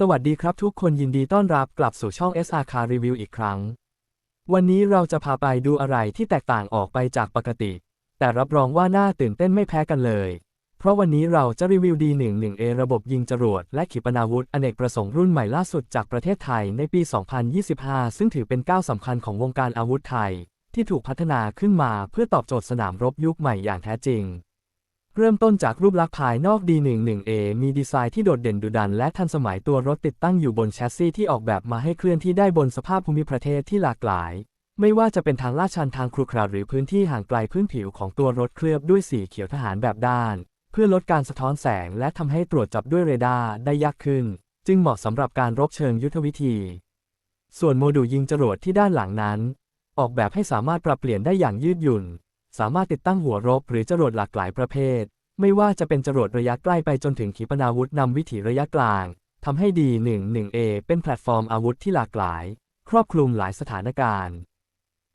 สวัสดีครับทุกคนยินดีต้อนรับกลับสู่ช่อง SR Car Review อีกครั้ง วันนี้เราจะพาไปดูอะไรที่แตกต่างออกไปจากปกติ แต่รับรองว่าน่าตื่นเต้นไม่แพ้กันเลย เพราะวันนี้เราจะรีวิว D11A ระบบยิงจรวดและขีปนาวุธอเนกประสงค์รุ่นใหม่ล่าสุดจากประเทศไทยในปี 2025 ซึ่งถือเป็นก้าวสำคัญของวงการอาวุธไทย ที่ถูกพัฒนาขึ้นมาเพื่อตอบโจทย์สนามรบยุคใหม่อย่างแท้จริง เริ่มต้นจากรูปลักษณ์ภายนอก D11A มีดีไซน์ที่โดดเด่นดุดัน และทันสมัยตัวรถติดตั้งอยู่บนแชสซีที่ออกแบบมาให้เคลื่อนที่ได้บนสภาพภูมิประเทศที่หลากหลาย ไม่ว่าจะเป็นทางลาดชันทางครุขระหรือพื้นที่ห่างไกลพื้นผิวของตัวรถเคลือบด้วยสีเขียวทหารแบบด้าน เพื่อลดการสะท้อนแสง และทำให้ตรวจจับด้วยเรดาร์ได้ยากขึ้น จึงเหมาะสำหรับการรบเชิงยุทธวิธี ส่วนโมดูลยิงจรวดที่ด้านหลังนั้น ออกแบบให้สามารถปรับเปลี่ยนได้อย่างยืดหยุ่น สามารถติดตั้งหัวรบหรือจรวดหลากหลายประเภท ไม่ว่าจะเป็นจรวดระยะใกล้ไปจนถึงขีปนาวุธนำวิถีระยะกลางทำให้ D11A เป็นแพลตฟอร์มอาวุธที่หลากหลาย ครอบคลุมหลายสถานการณ์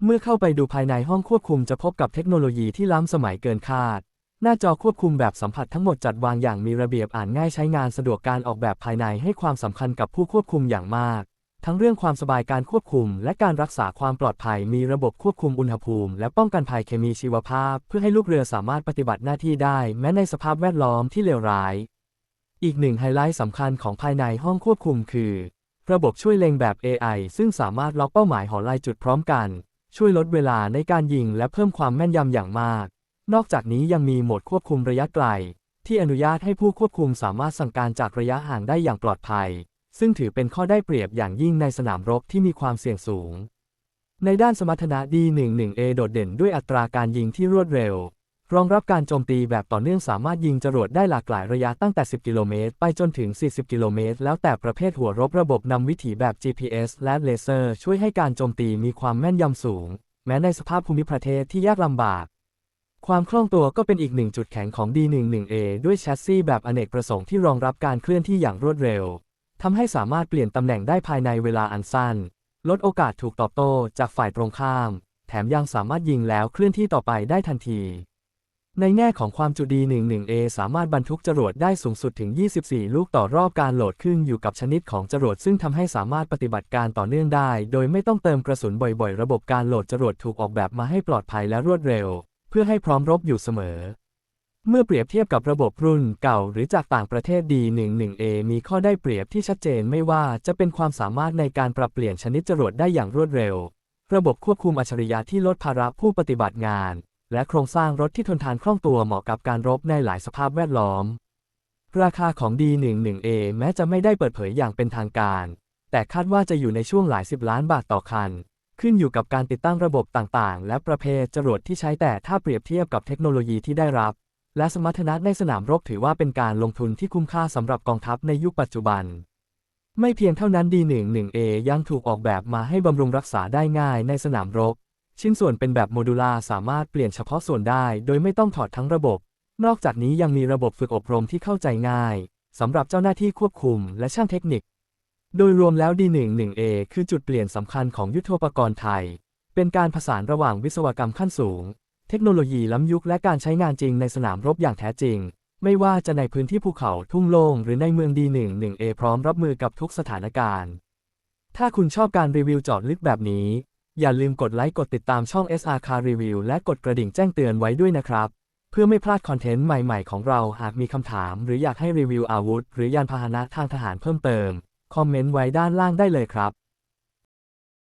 เมื่อเข้าไปดูภายในห้องควบคุมจะพบกับเทคโนโลยีที่ล้ำสมัยเกินคาด หน้าจอควบคุมแบบสัมผัสทั้งหมดจัดวางอย่างมีระเบียบอ่านง่ายใช้งานสะดวกการออกแบบภายในให้ความสำคัญกับผู้ควบคุมอย่างมาก ทั้งเรื่องความสบายการควบคุม และการรักษาความปลอดภัย มีระบบควบคุมอุณหภูมิ และป้องกันภัยเคมีชีวภาพ เพื่อให้ลูกเรือสามารถปฏิบัติหน้าที่ได้ แม้ในสภาพแวดล้อมที่เลวร้าย อีกหนึ่งไฮไลท์สำคัญของภายในห้องควบคุมคือ ระบบช่วยเล็งแบบ AI ซึ่งสามารถล็อกเป้าหมายหอลายจุดพร้อมกัน ช่วยลดเวลาในการยิง และเพิ่มความแม่นยำอย่างมาก นอกจากนี้ยังมีโหมดควบคุมระยะไกล ที่อนุญาตให้ผู้ควบคุมสามารถสั่งการจากระยะห่างได้อย่างปลอดภัย ซึ่งถือเป็นข้อได้เปรียบอย่างยิ่งในสนามรบที่มีความเสี่ยงสูง ในด้านสมรรถนะ D11A โดดเด่นด้วยอัตราการยิงที่รวดเร็ว รองรับการโจมตีแบบต่อเนื่องสามารถยิงจรวดได้หลากหลายระยะตั้งแต่ 10 กิโลเมตร ไปจนถึง 40 กิโลเมตร แล้วแต่ประเภทหัวรบระบบนำวิถีแบบ GPS และเลเซอร์ ช่วยให้การโจมตีมีความแม่นยำสูง แม้ในสภาพภูมิประเทศที่ยากลำบากความคล่องตัวก็เป็นอีกหนึ่งจุดแข็งของ D11A ด้วยแชสซีแบบอเนกประสงค์ที่รองรับการเคลื่อนที่อย่างรวดเร็ว ทำให้สามารถเปลี่ยนตำแหน่งได้ภายในเวลาอันสั้น ลดโอกาสถูกตอบโต้จากฝ่ายตรงข้าม แถมยังสามารถยิงแล้วเคลื่อนที่ต่อไปได้ทันที ในแง่ของความจุ D11A สามารถบรรทุกจรวดได้สูงสุดถึง 24 ลูกต่อรอบการโหลดขึ้นอยู่กับชนิดของจรวดซึ่งทำให้สามารถปฏิบัติการต่อเนื่องได้ โดยไม่ต้องเติมกระสุนบ่อยๆ ระบบการโหลดจรวดถูกออกแบบมาให้ปลอดภัยและรวดเร็ว เพื่อให้พร้อมรบอยู่เสมอ เมื่อเปรียบเทียบกับระบบรุ่นเก่าหรือจากต่างประเทศ D11A มีข้อได้เปรียบที่ชัดเจนไม่ว่าจะเป็นความสามารถในการปรับเปลี่ยนชนิดจรวดได้อย่างรวดเร็ว ระบบควบคุมอัจฉริยะที่ลดภาระผู้ปฏิบัติงาน และโครงสร้างรถที่ทนทานคล่องตัวเหมาะกับการรบในหลายสภาพแวดล้อม ราคาของ D11A แม้จะไม่ได้เปิดเผยอย่างเป็นทางการ แต่คาดว่าจะอยู่ในช่วงหลายสิบล้านบาทต่อคัน ขึ้นอยู่กับการติดตั้งระบบต่างๆ และประเภทจรวดที่ใช้แต่ถ้าเปรียบเทียบกับเทคโนโลยีที่ได้รับ และสมรรถนะในสนามรบถือว่าเป็นการลงทุนที่คุ้มค่าสำหรับกองทัพในยุคปัจจุบัน ไม่เพียงเท่านั้น D11A ยังถูกออกแบบมาให้บำรุงรักษาได้ง่ายในสนามรบ ชิ้นส่วนเป็นแบบโมดูลาร์สามารถเปลี่ยนเฉพาะส่วนได้ โดยไม่ต้องถอดทั้งระบบ นอกจากนี้ยังมีระบบฝึกอบรมที่เข้าใจง่ายสำหรับเจ้าหน้าที่ควบคุมและช่างเทคนิค โดยรวมแล้ว D11A คือจุดเปลี่ยนสำคัญของยุทโธปกรณ์ไทย เป็นการผสานระหว่างวิศวกรรมขั้นสูง เทคโนโลยีล้ำยุคและการใช้งานจริงในสนามรบอย่างแท้จริง ไม่ว่าจะในพื้นที่ภูเขาทุ่งโล่งหรือในเมือง D11A พร้อมรับมือกับทุกสถานการณ์ ถ้าคุณชอบการรีวิวจาะลึกแบบนี้ อย่าลืมกดไลค์กดติดตามช่อง SR Car Review และกดกระดิ่งแจ้งเตือนไว้ด้วยนะครับ เพื่อไม่พลาดคอนเทนต์ใหม่ๆของเราหากมีคำถาม หรืออยากให้รีวิวอาวุธ หรือยานพาหนะทางทหารเพิ่มเติมคอมเมนต์ไว้ด้านล่างได้เลยครับ